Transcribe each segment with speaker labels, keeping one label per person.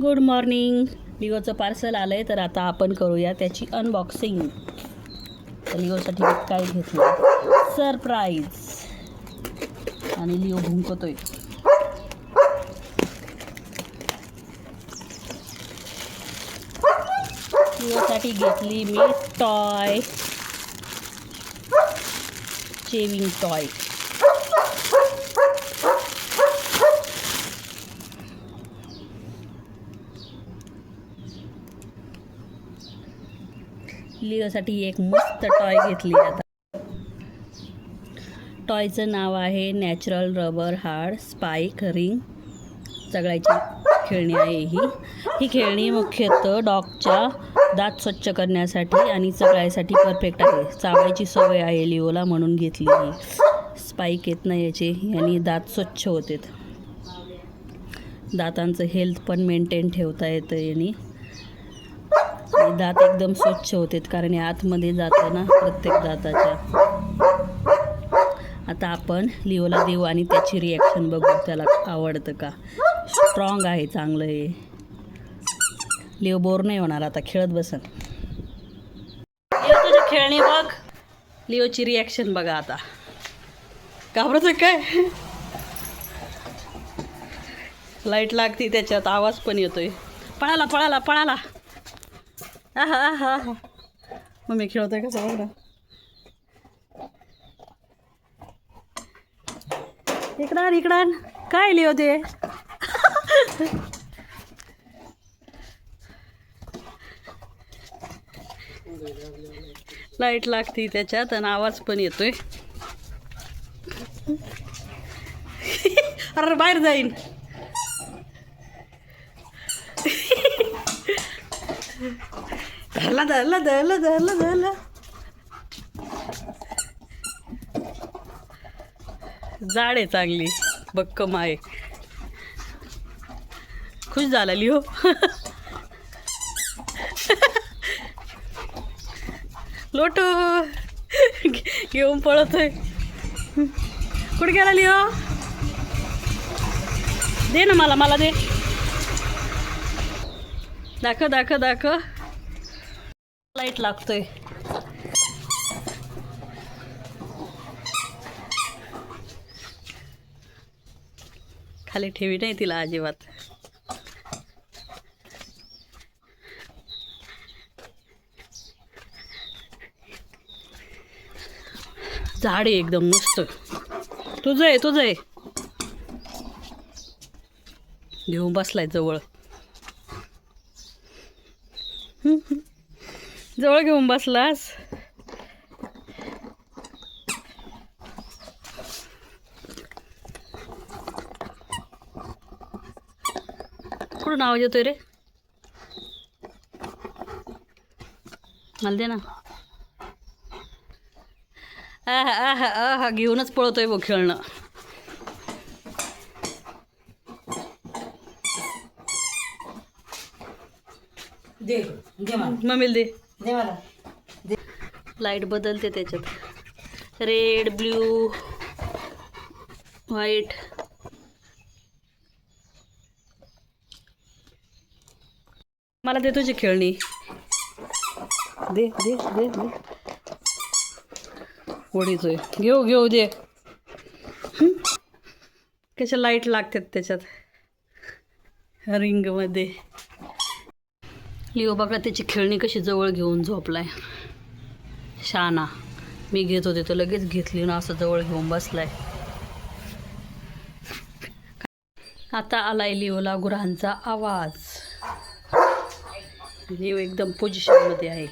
Speaker 1: Good morning लिओचं parcel आलं आहे तर आता आपण करूया त्याची अनबॉक्सिंग तर लिओसाठी मी काय घेतलं. सरप्राईज आणि लिओ भुंकतोय. लिओसाठी घेतली मी टॉय चेविंग टॉय लिओसाठी एक मस्त टॉय घेतली आता. टॉयचं नाव आहे natural rubber hard spike ring सगळ्याची खेळणी आहे ही. ही खेळणी मुख्यतः डॉगच्या दात स्वच्छ करण्यासाठी आणि सगळ्यासाठी परफेक्ट आहे. चावायची सवय आहे लिओला म्हणून घेतली ही. स्पाईक येत नाही याचे आणि दात स्वच्छ होतात. दातांचं हेल्थ पण मेंटेन ठेवता येतं यांनी दात एकदम स्वच्छ होतात कारण आतमध्ये जातं ना प्रत्येक दाताच्या. आता आपण लिओला देऊ आणि त्याची रिॲक्शन बघू त्याला आवडतं का? स्ट्रॉंग आहे चांगलं हे लिओ बोर नाही होणार आता खेळत बसन. लिओ तुझी खेळणी बघ. लिओची रिॲक्शन बघा आता. घाबरत काय? लाइट लागते त्याच्यात आवाज पण येतोय. पळाला पळाला पळाला. आहा आहा आहा मी खेळतोय का सगळं इकडं इकडं काय लिहो ते लाइट लागते त्याच्यात आणि आवाज पण येतोय. अरे बाहेर जाईन. धरला धरला धरला धरला धरला जाड आहे चांगली बक्कम आहे खुश झाला लिहो लोटू घेऊन पळतोय. कुठे गेला लिहो दे ना मला मला दे. दाखव दाखव दाखव. लाइट लागतोय. खाली ठेवी नाही तिला अजिबात. झाड आहे एकदम मस्त. तुझं आहे तुझं आहे. घेऊन बसलाय जवळ. जवळ घेऊन बसलास. कुठून आवाज येतोय रे? मला दे ना. आहा आहा आहा घेऊनच पळतोय बघ खेळणं.
Speaker 2: दे दे मला.
Speaker 1: मम्मीला दे.
Speaker 2: दे मला.
Speaker 1: लाइट बदलते त्याच्यात. Red blue white. मला दे तुझी खेळणी. दे दे दे दे. ओढीतोय घेऊ घेऊ दे? कशा लाइट लागतात त्याच्यात? रिंगमध्ये. लिओ बघा त्याची खेळणी कशी जवळ घेऊन झोपलाय. शाना मी घेत होते तर लगेच घेतली ना असं जवळ घेऊन बसलाय. आता आलाय लिओला गुरांचा आवाज. लिओ एकदम पोझिशनमध्ये आहे.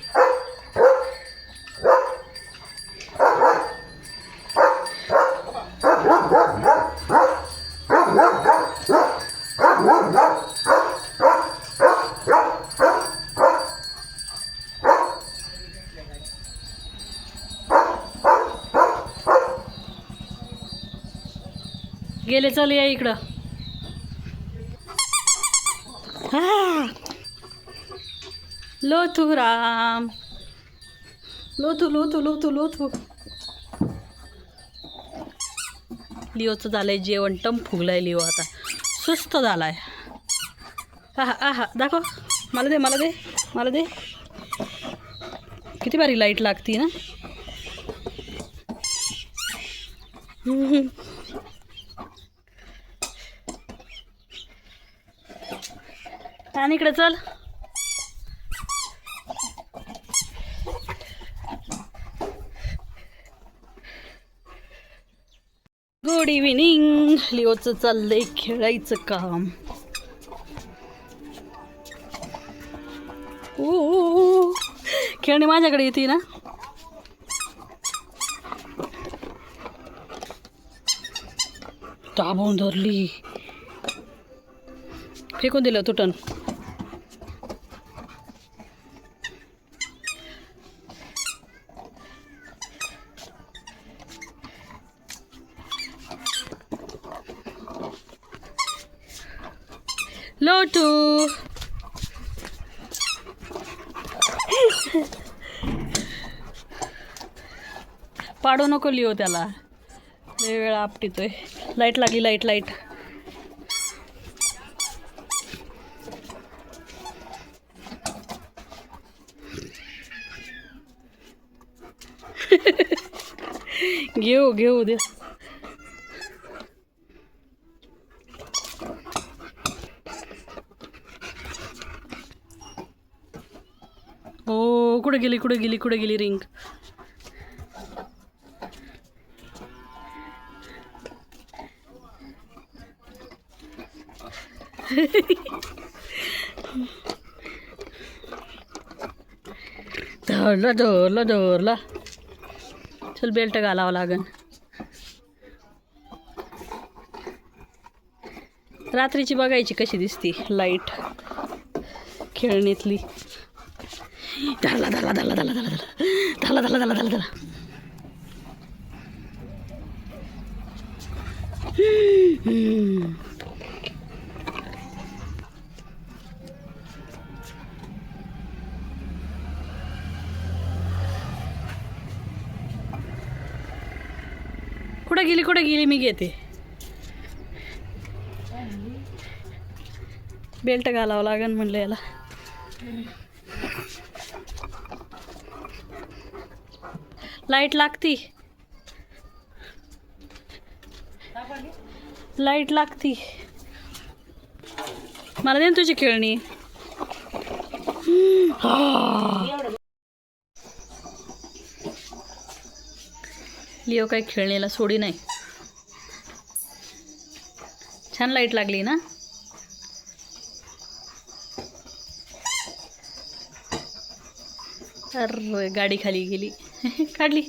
Speaker 1: गेले चल या इकडं. हा. लोथू राम. लोथू लोथू लोथू लोथू. लिओचं झालंय जेवण टम फुगलाय लिओ आता. सुस्त झालाय. आहा आहा दाखव. मला दे मला दे मला दे. किती बारी लाइट लागती ना. आणि इकडे चल. गुड इव्हिनिंग लिओचं चाललंय खेळायचं काम. ओ खेळणी माझ्याकडे येते ना? दाबून धरली. फेकून दिलं तुटन लोटू पाडू नको लिहो त्याला. लय वेळा आपटितोय. लाइट लागली लाइट लाइट घेऊ घेऊ दे हो कुठे गेली कुठे गेली कुठे गेली रिंग? धरला धरला धरला. चल बेल्ट घालावं लागन. रात्रीची बघायची कशी दिसती लाइट खेळणीतली. धरला धरला धरला धरला धरला धरला. धरला धरला धरला धरला धरला. कुठं गेली कुठं गेली मी घेते. बेल्ट घालावं लागन म्हणलं याला. लाइट लागती. लाइट लागती. मला दे तुझी खेळणी. लिओ काय खेळणीला सोडी नाही. छान लाइट लागली ना? अरे गाडी खाली गेली. काढली.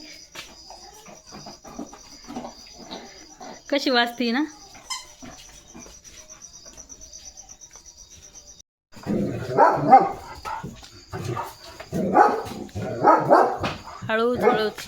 Speaker 1: कशी वाजती ना? हळूच हळूच.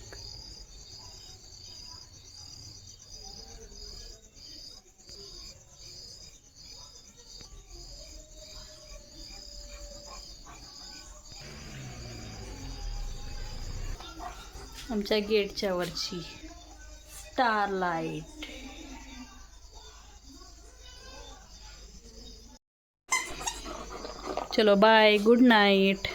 Speaker 1: आमच्या गेटच्या वरची. Star light. चलो बाय गुड नाईट.